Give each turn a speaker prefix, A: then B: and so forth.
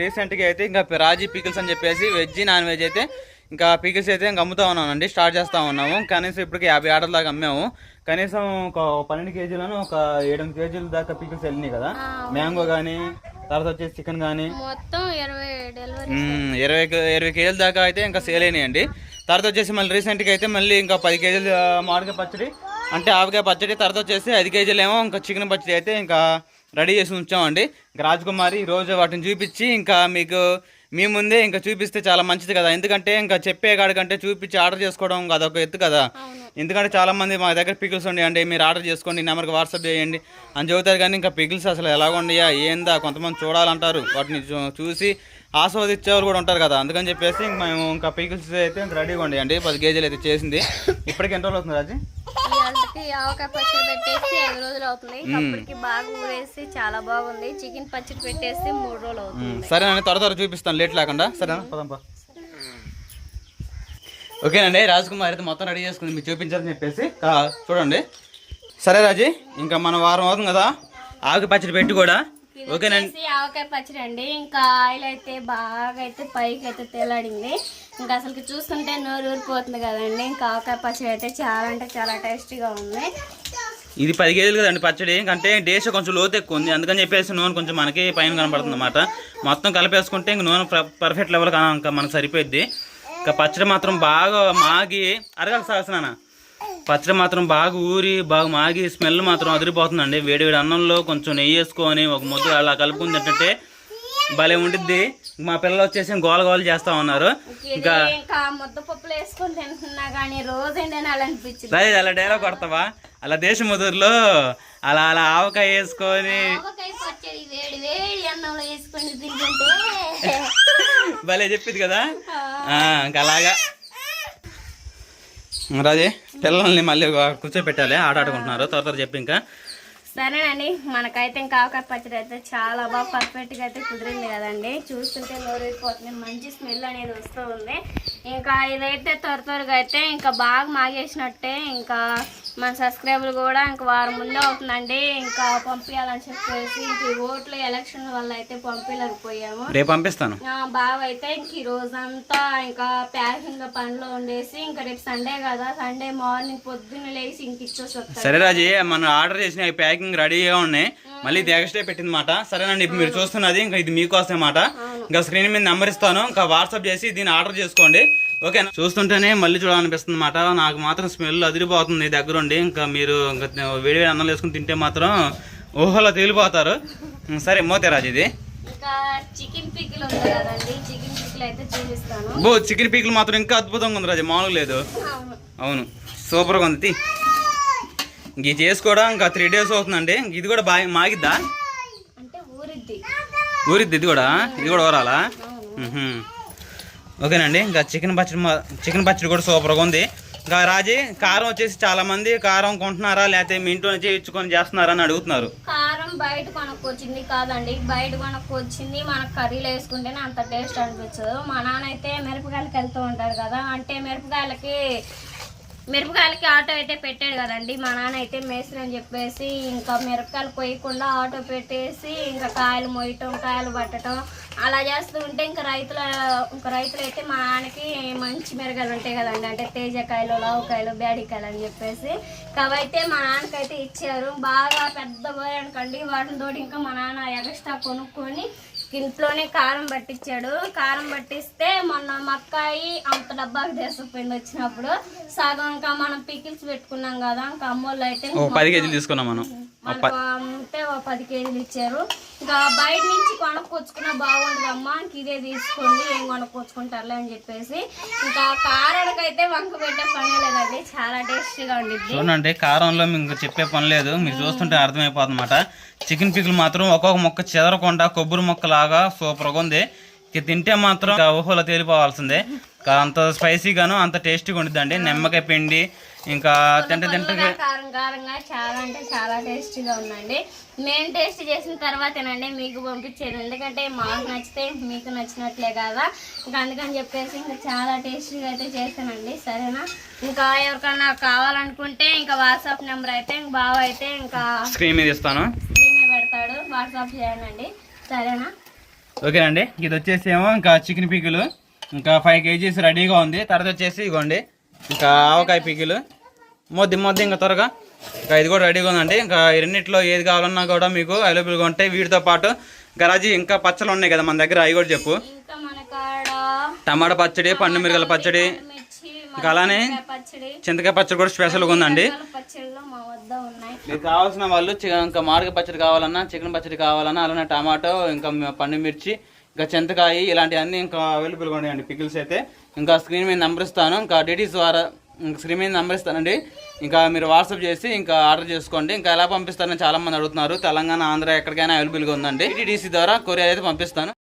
A: రీసెంట్గా అయితే ఇంకా రాజీ పికిల్స్ అని చెప్పేసి వెజ్ నాన్ వెజ్ అయితే ఇంకా పికిల్స్ అయితే ఇంకా అమ్ముతా ఉన్నామండి స్టార్ట్ చేస్తా ఉన్నాము. కనీసం ఇప్పటికి యాభై ఆర్డర్ దాకా అమ్మాము. కనీసం ఒక పన్నెండు కేజీలను ఒక ఏడు కేజీల దాకా పికిల్స్ వెళ్ళినాయి కదా. మ్యాంగో కానీ తర్వాత వచ్చేసి చికెన్ కానీ
B: మొత్తం ఇరవై
A: ఇరవై కేజీల దాకా అయితే ఇంకా సేల్ అయినాయండి. తర్వాత వచ్చేసి మళ్ళీ రీసెంట్గా అయితే మళ్ళీ ఇంకా పది కేజీలు మామిడికాయ పచ్చడి అంటే ఆవకాయ పచ్చడి తర్వాత వచ్చేసి ఐదు కేజీలు ఏమో ఇంకా చికెన్ పచ్చడి అయితే ఇంకా రెడీ చేసి ఉంచామండి. రాజకుమారి రోజు వాటిని చూపించి ఇంకా మీకు మీ ముందే ఇంకా చూపిస్తే చాలా మంచిది కదా. ఎందుకంటే ఇంకా చెప్పే కాడికంటే చూపించి ఆర్డర్ చేసుకోవడం అదొక ఎత్తు కదా. ఎందుకంటే చాలా మంది మా దగ్గర పికిల్స్ ఉన్నాయండి మీరు ఆర్డర్ చేసుకోండి నెంబర్కి వాట్సాప్ చేయండి అని చెబుతారు కానీ ఇంకా పికిల్స్ అసలు ఎలా ఉండయా ఏందా కొంతమంది చూడాలంటారు. వాటిని చూ- చూసి ఆస్వాదించేవారు కూడా ఉంటారు కదా. అందుకని చెప్పేసి మేము ఇంకా పికిల్స్ అయితే రెడీగా ఉండేయండి. పది కేజీలు అయితే చేసింది. ఇప్పటికి ఎంత రోజులు అవుతుంది రాజీ?
B: ఇవాళకి ఆవకాయ పచ్చడి పెట్టేసి ఐదు రోజులు అవుతుంది. అప్పటికి బాగా ఊరేసి చాలా బాగుంది. చికెన్ పచ్చడి పెట్టేసి మూడు రోజులు అవుతుంది.
A: మ్మ్. సరేనండి త్వర త్వర చూపిస్తాను. లేట్ లేకుండా. సరేనా? పదంపా. ఓకేనండి రాజకుమార్ అయితే మొత్తం రెడీ చేసుకుంది. మీకు చూపించాలని చెప్పేసి. చూడండి. సరే రాజీ. ఇంకా మన వారం అవుతుంది కదా. ఆకు పచ్చడి పెట్టి కూడా. ఓకేనండి.
B: ఆవకాయ పచ్చడి అండి. ఇంకా ఆయిల్ అయితే బాగా అయితే పైకి అయితే తేలాడింది. ఇంకా అసలు చూస్తుంటే నోరు ఊరిపోతుంది కదండి. ఇంకా ఆవకాయ పచ్చడి అయితే చాలా అంటే చాలా టేస్టీగా ఉంది.
A: ఇది పది కేజీలు కదండి పచ్చడి. అంటే డేస్ కొంచెం లోతు ఎక్కువ ఉంది. అందుకని చెప్పేసి నూనె కొంచెం మనకి పైన కనబడుతుంది అనమాట మొత్తం కలిపేసుకుంటే ఇంక నూనె పర్ఫెక్ట్ లెవెల్ ఇంకా మనకు సరిపోద్ది ఇంకా పచ్చడి మాత్రం బాగా మాగి అరగాలి సాగసనానా? పచ్చడి మాత్రం బాగా ఊరి బాగా మాగి స్మెల్ మాత్రం అదిరిపోతుందండి. వేడి వేడి అన్నంలో కొంచెం నెయ్యి వేసుకొని ఒక ముద్ద అలా కలుపుకుని తింటుంటే భలే ఉండిద్ది. మా పిల్లలు వచ్చేసి గోల గోల చేస్తా ఉన్నారు. ఇంకా
B: ముద్దపప్పులు వేసుకొని తింటున్నా కానీ రాజు
A: అలా డైలాగ్ కొడతావా? అలా దేశముదురులో అలా అలా ఆవకాయ వేసుకొని భలే చెప్పింది కదా? ఇంకా అలాగా. రాజే పిల్లల్ని మళ్ళీ కూర్చోపెట్టాలి. ఆట ఆడుకుంటున్నారు. త్వర త్వర చెప్పి ఇంకా.
B: సరేనండి మనకైతే ఇంకా ఆవకాయ పచ్చడి అయితే చాలా బాగా పర్ఫెక్ట్గా అయితే కుదిరింది కదండి. చూస్తుంటే నోరైపోతుంది మంచి స్మెల్ అనేది వస్తూ ఉంది. ఇంకా ఇదైతే త్వర త్వరగా అయితే ఇంకా బాగా మాగేసినట్టే ఇంకా మన సబ్స్క్రైబర్లు కూడా ఇంకా వారం ముందే అవుతుందండి. ఇంకా పంపించాలని చెప్పేసి ఇంక ఈ ఓట్ల ఎలక్షన్ వల్ల అయితే పంపించలేకపోయాము
A: రేపు పంపిస్తాను.
B: బావ అయితే ఇంక ఈ రోజంతా ఇంకా ప్యాకింగ్ పనిలో ఉండేసి ఇంకా రేపు సండే కదా సండే మార్నింగ్ పొద్దున్న లేచి ఇంక ఇచ్చేసి వస్తారు
A: సరే రాజీ మనం ఆర్డర్ చేసిన ప్యాకింగ్ రెడీగా ఉన్నాయి. మళ్ళీ ఎక్స్ట్రా పెట్టింది మాట సరేనండి ఇప్పుడు మీరు చూస్తున్నది ఇంకా ఇది మీకోసమే మాట ఇంకా స్క్రీన్ మీద నెంబర్ ఇస్తాను. ఇంకా వాట్సాప్ చేసి దీన్ని ఆర్డర్ చేసుకోండి. ఓకేనా? చూస్తుంటేనే మళ్ళీ చూడాలనిపిస్తుంది మాట నాకు మాత్రం స్మెల్ అదిరిపోతుంది దగ్గరుండి. ఇంకా మీరు ఇంకా వేడి వేడి అన్నం వేసుకుని తింటే మాత్రం ఊహలో తేలిపోతారు. సరే మోతే రాజు ఇది బో చికెన్ పీకులు మాత్రం ఇంకా అద్భుతంగా ఉంది రాజు. మామూలుగా లేదు.
B: అవును.
A: సూపర్గా ఉంది. ఇది చేసుకోవడం ఇంకా త్రీ డేస్ అవుతుందండి. ఇది కూడా బాగా మాగిద్దా?
B: అంటే ఊరిద్ది.
A: ఊరిద్ది ఇది కూడా? ఇది కూడా ఊరాలా. ఓకేనండి ఇంకా చికెన్ పచ్చడి చికెన్ పచ్చడి కూడా సూపర్గా ఉంది. ఇంకా రాజీ కారం వచ్చేసి చాలా మంది కారం కొంటున్నారా? లేకపోతే మీ ఇంట్లో నుంచి ఇచ్చుకొని చేస్తున్నారా అని అడుగుతున్నారు.
B: కారం బయట కొనుక్కొచ్చింది కాదండి. బయట కొనుక్కొచ్చింది మనకు కర్రీలో వేసుకుంటేనే అంత టేస్ట్ అనిపించదు. మా నాన్న అయితే మిరపకాయలకి వెళ్తూ ఉంటారు కదా. అంటే మిరపకాయలకి మిరపకాయలకి ఆటో అయితే పెట్టాడు కదండి. మా నాన్న అయితే మేస్త్రి అని చెప్పేసి ఇంకా మిరపకాయలు కొయ్యకుండా ఆటో పెట్టేసి ఇంకా కాయలు మొయ్యటం కాయలు పట్టడం అలా చేస్తూ ఉంటే ఇంకా రైతుల ఇంకా రైతులు అయితే మా నాన్నకి మంచి మిరగాయలు ఉంటాయి కదండి. అంటే తేజకాయలు లావుకాయలు బ్యాడికాయలు అని చెప్పేసి అవైతే మా నాన్నకైతే ఇచ్చారు. బాగా పెద్ద పోయానుకండి వాటితో ఇంకా మా నాన్న ఎగస్ట్రా కొనుక్కొని ఇంట్లోనే కారం పట్టించాడు. కారం పట్టిస్తే మొన్న మక్కాయి అంత డబ్బాకి తీసుకుపోయింది వచ్చినప్పుడు సగం ఇంకా మనం పికిల్స్ పెట్టుకున్నాం కదా ఇంకా అమ్మోళ్ళు అయితే
A: పది కేజీలు తీసుకున్నాం మనం.
B: అంటే ఒక పది కేజీలు ఇచ్చారు. బయట నుంచి కొనుక్కొచ్చుకున్న బాగుంటుంది అమ్మా ఇంక ఇదే తీసుకోండి ఏం కొనుక్కొచ్చుకుంటారులే అని చెప్పేసి. ఇంకా కారానికైతే వంక పెట్టే పని లేదండి చాలా టేస్టీగా ఉండిద్ది.
A: చూడండి కారంలో మీకు చెప్పే పని లేదు. మీరు చూస్తుంటే అర్థమైపోతుంది అనమాట చికెన్ పీకులు మాత్రం ఒక్కొక్క మొక్క చెదరకుండా కొబ్బరి మొక్కలాగా సూపర్గా ఉంది. ఇక తింటే మాత్రం ఊహలో తేలిపోవాల్సిందే. అంత స్పైసీగాను అంత టేస్టీగా ఉండిద్దండి. నిమ్మకాయ పిండి ఇంకా తింటే తింటే
B: కారం కారంగా చాలా అంటే చాలా టేస్టీగా ఉందండి. మేము టేస్ట్ చేసిన తర్వాతేనండి మీకు పంపించేది. ఎందుకంటే మాకు నచ్చితే మీకు నచ్చినట్లే కదా. ఇంకా అందుకని చెప్పేసి ఇంకా చాలా టేస్టీగా అయితే చేస్తానండి సరేనా? ఇంకా ఎవరికన్నా కావాలనుకుంటే ఇంకా వాట్సాప్ నెంబర్ అయితే ఇంక బావ అయితే ఇంకా
A: స్క్రీన్ మీద ఇస్తాను.
B: స్క్రీన్ మీద పెడతాడు. వాట్సాప్ చేయండి సరేనా?
A: ఓకేనండి. ఇది వచ్చేసి ఏమో ఇంకా చికెన్ పీకులు. ఇంకా ఫైవ్ కేజీస్ రెడీగా ఉంది. తర్వాత వచ్చేసి ఇగోండి. ఇంకా ఆవకాయ పీకులు. మొద్ది మొద్ది ఇంకా త్వరగా. ఇంకా ఇది కూడా రెడీగా ఉందండి. ఇంకా రెండిట్లో ఏది కావాలన్నా కూడా మీకు అవైలబుల్గా ఉంటాయి. వీటితో పాటు గరాజీ ఇంకా పచ్చళ్ళు ఉన్నాయి కదా మన దగ్గర అవి కూడా చెప్పు. టమాటా పచ్చడి పండు మిరగల పచ్చడి ఇంకా అలానే చింతకాయ పచ్చడి కూడా స్పెషల్గా ఉందండి. మీకు కావాల్సిన వాళ్ళు ఇంకా మామిడికాయ పచ్చడి కావాలన్నా చికెన్ పచ్చడి కావాలన్నా అలానే టమాటో ఇంకా పండు మిర్చి ఇంకా చింతకాయ ఇలాంటివన్నీ ఇంకా అవైలబుల్గా ఉన్నాయండి. పికిల్స్ అయితే. ఇంకా స్క్రీన్ మీద నెంబర్ ఇస్తాను. ఇంకా డీటెయిల్స్ ద్వారా స్క్రీన్ మీద నెంబర్ ఇస్తానండి. ఇంకా మీరు వాట్సాప్ చేసి ఇంకా ఆర్డర్ చేసుకోండి. ఇంకా ఎలా పంపిస్తారని చాలామంది అడుగుతున్నారు. తెలంగాణ ఆంధ్ర ఎక్కడికైనా అవైలబుల్గా ఉందండి. టీటీసీ ద్వారా కొరియర్ అయితే పంపిస్తాను.